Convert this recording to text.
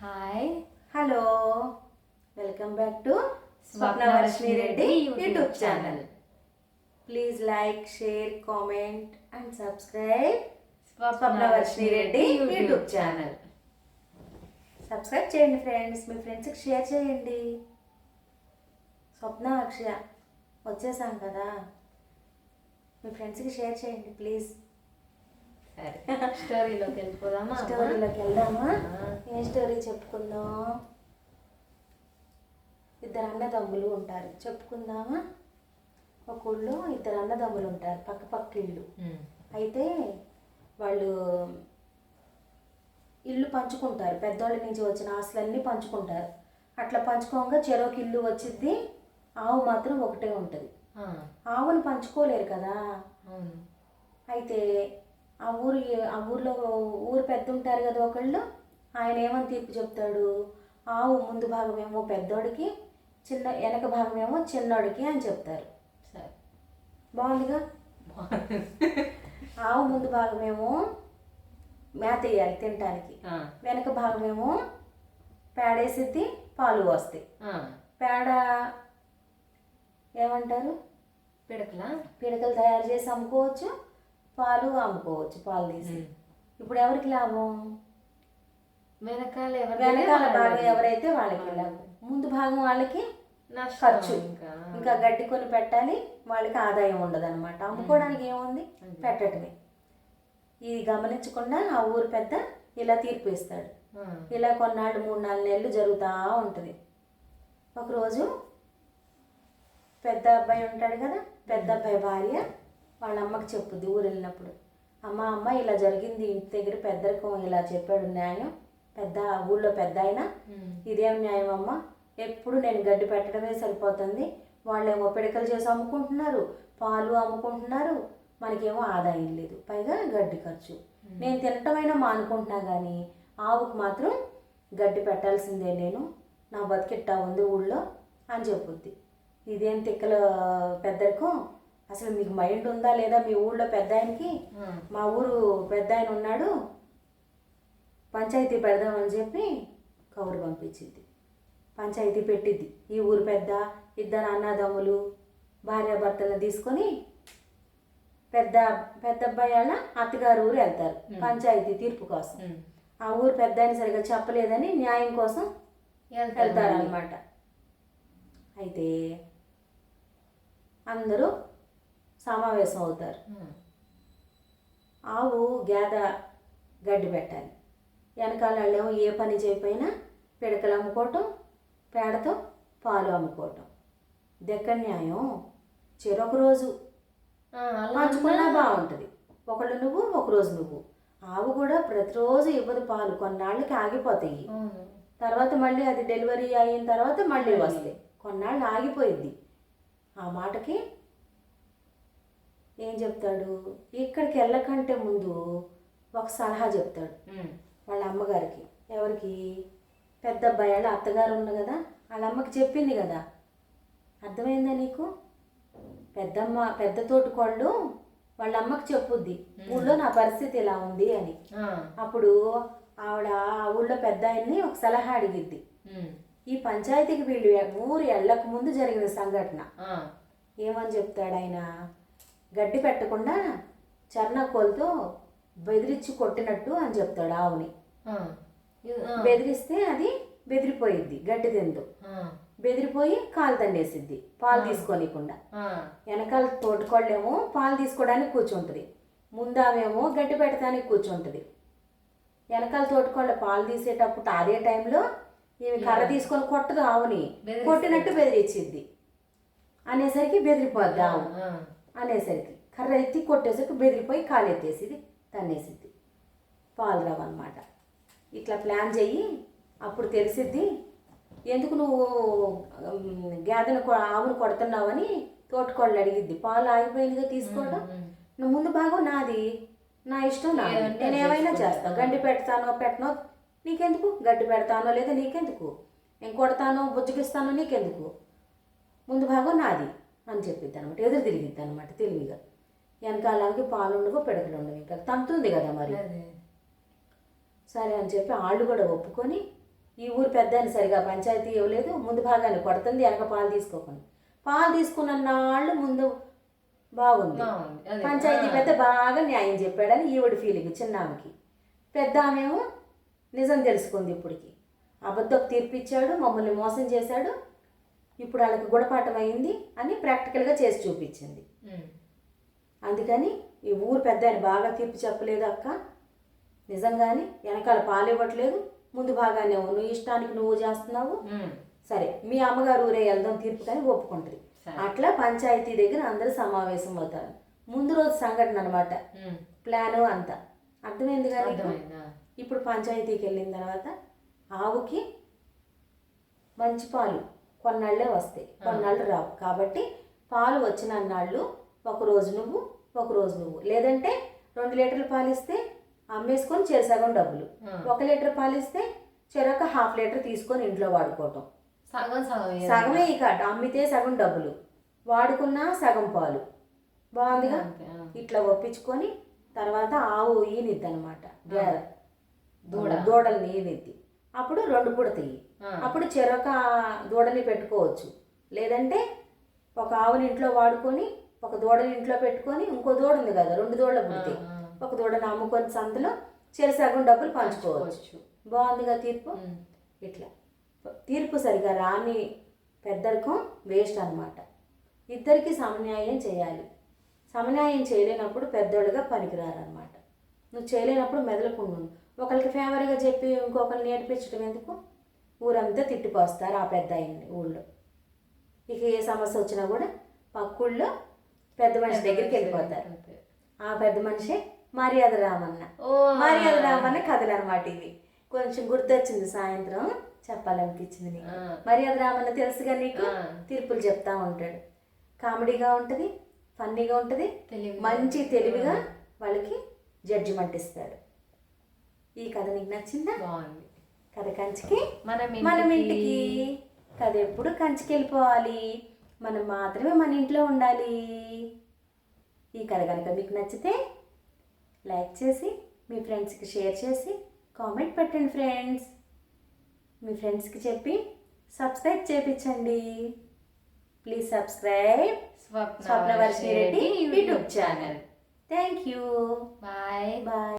Hi. Hello. Welcome back to Swapnavarshini Reddy YouTube channel. Please like share comment and subscribe Swapnavarshini Reddy YouTube channel. Subscribe చేయండి friends మీ ఫ్రెండ్స్కి share చేయండి. స్వప్న అక్షయ వచ్చేసాం కదా. మీ ఫ్రెండ్స్కి share చేయండి ప్లీజ్. సరే. స్టోరీలోకి వెళ్ళిపోదామా? స్టోరీలోకి వెళ్దామా. ఏ స్టోరీ చెప్పుకుందాం? ఇద్దరు అన్నదమ్ములు ఉంటారు. చెప్పుకుందామా? ఒక ఊళ్ళో ఇద్దరు అన్నదమ్ములు ఉంటారు. పక్క పక్క ఇల్లు. అయితే వాళ్ళు ఇల్లు పంచుకుంటారు. పెద్దోళ్ళ నుంచి వచ్చిన ఆస్తులన్నీ పంచుకుంటారు. అట్లా పంచుకోగా చెరోకి ఇల్లు వచ్చింది ఆవు మాత్రం ఒకటే ఉంటుంది. ఆవుని పంచుకోలేరు కదా. అయితే ఆ ఊరి ఆ ఊర్లో ఊరు పెద్ద ఉంటారు కదా ఒకళ్ళు ఆయన ఏమని తీర్పు చెప్తాడు? ఆవు ముందు భాగం ఏమో పెద్దోడికి చిన్న వెనక భాగం ఏమో చిన్నోడికి అని చెప్తారు. సరే. బాగుందిగా? ఆవు ముందు భాగం ఏమో మేత వేయాలి తినటానికి వెనక భాగం ఏమో పేడేసిద్ది పాలు వస్తాయి ఆ. పేడ ఏమంటారు? పిడకలా? పిడకలు తయారు చేసి అమ్ముకోవచ్చు. పాలు అమ్ముకోవచ్చు పాలు తీసి. ఇప్పుడు ఎవరికి లాభం? వెనకాల వెనకాల. భాగం ఎవరైతే వాళ్ళకి లాభం. ముందు భాగం వాళ్ళకి ఖర్చు. ఇంకా. గడ్డి కొని పెట్టాలి వాళ్ళకి ఆదాయం ఉండదు అనమాట అమ్ముకోవడానికి ఏముంది. పెట్టడమే. ఇది గమనించకుండా ఆ ఊరు పెద్ద ఇలా తీర్పు ఇస్తాడు. ఇలా కొన్నాళ్ళు మూడు నాలుగు నెలలు జరుగుతూ ఉంటుంది. ఒకరోజు పెద్ద అబ్బాయి ఉంటాడు కదా పెద్ద అబ్బాయి భార్య వాళ్ళ అమ్మకి చెప్పుద్ది ఊరు వెళ్ళినప్పుడు అమ్మ అమ్మ ఇలా జరిగింది ఇంటి దగ్గర పెద్దరికం ఇలా చెప్పాడు న్యాయం. పెద్ద ఊళ్ళో పెద్ద ఆయన. ఇదేం న్యాయం అమ్మ? ఎప్పుడు నేను గడ్డి పెట్టడమే సరిపోతుంది. వాళ్ళేమో పిడకలు చేసి అమ్ముకుంటున్నారు పాలు అమ్ముకుంటున్నారు మనకేమో ఆదాయం లేదు పైగా గడ్డి ఖర్చు. నేను తినటమైనా మానుకుంటున్నా కానీ ఆవుకు మాత్రం గడ్డి పెట్టాల్సిందే నేను నా బతికిట్టా ఉంది ఊళ్ళో అని చెప్పుద్ది. ఇదేం తిక్కల పెద్దరికం? అసలు మీకు మైండ్ ఉందా లేదా మీ ఊళ్ళో పెద్ద ఆయనకి మా ఊరు పెద్ద ఆయన ఉన్నాడు. పంచాయతీ పెడదామని చెప్పి కౌరు పంపించింది. పంచాయతీ పెట్టిద్ది. ఈ ఊరు పెద్ద ఇద్దరు అన్నదమ్ములు భార్యాభర్తలను తీసుకొని పెద్ద పెద్ద అబ్బాయి వాళ్ళ అత్తగారు ఊరు వెళ్తారు. పంచాయతీ తీర్పు కోసం. ఆ ఊరు పెద్ద ఆయన సరిగా చెప్పలేదని న్యాయం కోసం వెళ్తారు. అనమాట అయితే అందరూ సమావేశం అవుతారు. ఆవు గేద గడ్డి పెట్టాలి. వెనకాల వాళ్ళేమో ఏ పని చేయకపోయినా పిడకలు అమ్ముకోవటం పేడతో పాలు అమ్ముకోవటం. దెక్కడి న్యాయం చెరొక రోజు. పంచుకున్నా బాగుంటుంది. ఒకళ్ళు నువ్వు ఒక రోజు నువ్వు. ఆవు కూడా ప్రతిరోజు ఇవ్వదు పాలు. కొన్నాళ్ళకి ఆగిపోతాయి. తర్వాత మళ్ళీ అది డెలివరీ అయిన తర్వాత మళ్ళీ వస్తాయి. కొన్నాళ్ళు ఆగిపోయింది ఆ మాటకి ఏం చెప్తాడు? ఇక్కడికి వెళ్ళకంటే ముందు ఒక సలహా చెప్తాడు. వాళ్ళ అమ్మగారికి. ఎవరికి? పెద్ద అబ్బాయి వాళ్ళ అత్తగారు ఉంది కదా? వాళ్ళ అమ్మకి చెప్పింది కదా. అర్థమైందా నీకు? పెద్దమ్మ పెద్ద తోటికోళ్ళు వాళ్ళ అమ్మకి చెప్పుద్ది. ఊళ్ళో నా పరిస్థితి ఇలా ఉంది అని. అప్పుడు ఆవిడ ఆ ఊళ్ళో పెద్ద ఆయన్ని ఒక సలహా అడిగిద్ది. ఈ పంచాయతీకి వీళ్ళు ఊరు ఎళ్ళక ముందు జరిగిన సంఘటన. ఏమని చెప్తాడు ఆయన? గడ్డి పెట్టకుండా చర్ణకోలతో బెదిరించి కొట్టినట్టు అని చెప్తాడు ఆవుని. బెదిరిస్తే అది బెదిరిపోయిద్ది గడ్డి తిందు. బెదిరిపోయి కాలు తండేసిద్ది పాలు తీసుకోనికుండా. వెనకాల తోటకోళ్ళేమో పాలు తీసుకోవడానికి కూర్చుంటుంది ముందామేమో గడ్డి పెట్టడానికి కూర్చుంటుంది. వెనకాల తోటకోళ్ళ పాలు తీసేటప్పుడు అదే టైంలో ఈమె కర్ర తీసుకొని కొట్టదు ఆవుని. కొట్టినట్టు బెదిరించిద్ది అనేసరికి బెదిరిపోద్ది ఆవు. అనేసరికి కర్ర ఎత్తి కొట్టేసరికి బెదిరిపోయి కాలు ఎత్తేసిది తన్నేసిద్ది పాలు రావన్నమాట ఇట్లా ప్లాన్ చెయ్యి అప్పుడు తెలిసిద్ది ఎందుకు నువ్వు కొ- ఆవును కొడుతున్నావని తోటకోళ్ళు అడిగిద్ది. పాలు ఆగిపోయిందిగా తీసుకోవడం. నువ్వు ముందు భాగం నాది. నా ఇష్టం ఏదంటే నేను ఏమైనా. చేస్తాను గడ్డి పెడతానో పెట్టనో నీకెందుకు? గడ్డి పెడతానో లేదా నీకెందుకు? నేను కొడతానో బుజ్జగిస్తానో నీకెందుకు? ముందు భాగం నాది. అని చెప్పిద్ది అనమాట ఎదురు తిరిగిద్ది అనమాట తెలివిగా. వెనకాలకి పాలు ఉండవు పిడకలు ఉండవు ఇంకా తంతుంది కదా మరి. సరే అని చెప్పి వాళ్ళు కూడా ఒప్పుకొని ఈ ఊరు పెద్ద అని సరిగా పంచాయతీ ఇవ్వలేదు ముందు భాగాన్ని కొడుతుంది వెనక పాలు తీసుకోకుండా. పాలు తీసుకున్న నాళ్ళు ముందు బాగుంది. పంచాయతీ. పెద్ద బాగా న్యాయం చెప్పాడని ఈవిడ ఫీలింగ్ చిన్న ఆమెకి. పెద్ద ఆమెమో నిజం తెలుసుకుంది ఇప్పటికి. అబద్ధపు తీర్పు ఇచ్చాడు మమ్మల్ని మోసం చేశాడు ఇప్పుడు వాళ్ళకి గుణపాఠం అయింది అని ప్రాక్టికల్గా చేసి చూపించింది. అందుకని ఈ ఊరు పెద్ద ఆయన బాగా తీర్పు చెప్పలేదు అక్క. నిజంగానే వెనకాల పాలు ఇవ్వట్లేదు. ముందు భాగాన్ని నువ్వు ఇష్టానికి నువ్వు చేస్తున్నావు. సరే మీ అమ్మగారు ఊరే వెళ్దాం తీర్పు కానీ ఒప్పుకుంటుంది. అట్లా పంచాయతీ దగ్గర అందరూ సమావేశం అవుతారు. ముందు రోజు సంఘటన అనమాట. ప్లాను అంతా. అర్థమైంది కానీ అర్థమైందా ఇప్పుడు పంచాయతీకి వెళ్ళిన తర్వాత ఆవుకి మంచి పాలు. కొన్నాళ్ళే వస్తాయి. కొన్నాళ్ళు రావు. కాబట్టి పాలు వచ్చిన నాళ్ళు ఒక రోజు నువ్వు ఒక రోజు నువ్వు. లేదంటే రెండు లీటర్లు పాలు ఇస్తే అమ్మేసుకొని చెరసగం డబ్బులు. ఒక లీటర్ పాలు ఇస్తే చెరొక హాఫ్ లీటర్ తీసుకొని ఇంట్లో వాడుకోవటం. సగం. సగమే ఇక అమ్మితే సగం డబ్బులు. వాడుకున్నా సగం పాలు. బాగుందిగా. ఇట్లా ఒప్పించుకొని తర్వాత ఆవు ఈనిద్ది అనమాట దూడ. దూడల్ని ఈనిద్ది అప్పుడు రెండు పుడతాయి. అప్పుడు చెరొక దూడని పెట్టుకోవచ్చు లేదంటే ఒక ఆవుని ఇంట్లో వాడుకొని ఒక దూడని ఇంట్లో పెట్టుకొని ఇంకో దూడ ఉంది కదా రెండు దూడలు పుడతాయి. ఒక దూడని అమ్ముకొని సందులో చెరసగం డబ్బులు పంచుకోవచ్చు. బాగుందిగా తీర్పు. ఇట్లా తీర్పు సరిగా రాని పెద్దరికం వేస్ట్ అన్నమాట ఇద్దరికి సమన్యాయం చేయాలి సమన్యాయం చేయలేనప్పుడు పెద్దోళ్ళుగా పనికిరారనమాట నువ్వు చేయలేనప్పుడు మెదలకుండా. ఒకరికి ఫేవర్గా చెప్పి ఇంకొకరిని నేర్పించడం ఎందుకు? ఊరంతా తిట్టిపోస్తారు ఆ పెద్ద ఆయన్ని ఊళ్ళో. ఇక ఏ సమస్య వచ్చినా కూడా పక్కూళ్ళో పెద్ద మనిషి దగ్గరికి వెళ్ళిపోతారు. ఆ పెద్ద మనిషి మర్యాద రామన్న. మర్యాద రామన్న కథలు అనమాట ఇవి. కొంచెం గుర్తొచ్చింది సాయంత్రం చెప్పాలనిపించింది నీకు. మర్యాద రామన్న తెలుసుగా నీకు. తీర్పులు చెప్తా ఉంటాడు. కామెడీగా ఉంటుంది ఫన్నీగా ఉంటుంది. మంచి తెలివిగా వాళ్ళకి జడ్జిమెంట్ ఇస్తాడు. ఈ కథ నీకు నచ్చిందా? బాగుంది. కథ కంచికి? మనం మనం ఇంటికి- కథ ఎప్పుడు కంచికి వెళ్ళిపోవాలి. మనం మాత్రమే మన ఇంట్లో ఉండాలి. ఈ కథ కనుక మీకు నచ్చితే లైక్ చేసి మీ ఫ్రెండ్స్కి షేర్ చేసి కామెంట్ పెట్టండి ఫ్రెండ్స్. మీ ఫ్రెండ్స్కి చెప్పి subscribe చేపించండి. Please subscribe Swapna Swapna Varshini Reddy YouTube YouTube channel. Thank you bye. Bye.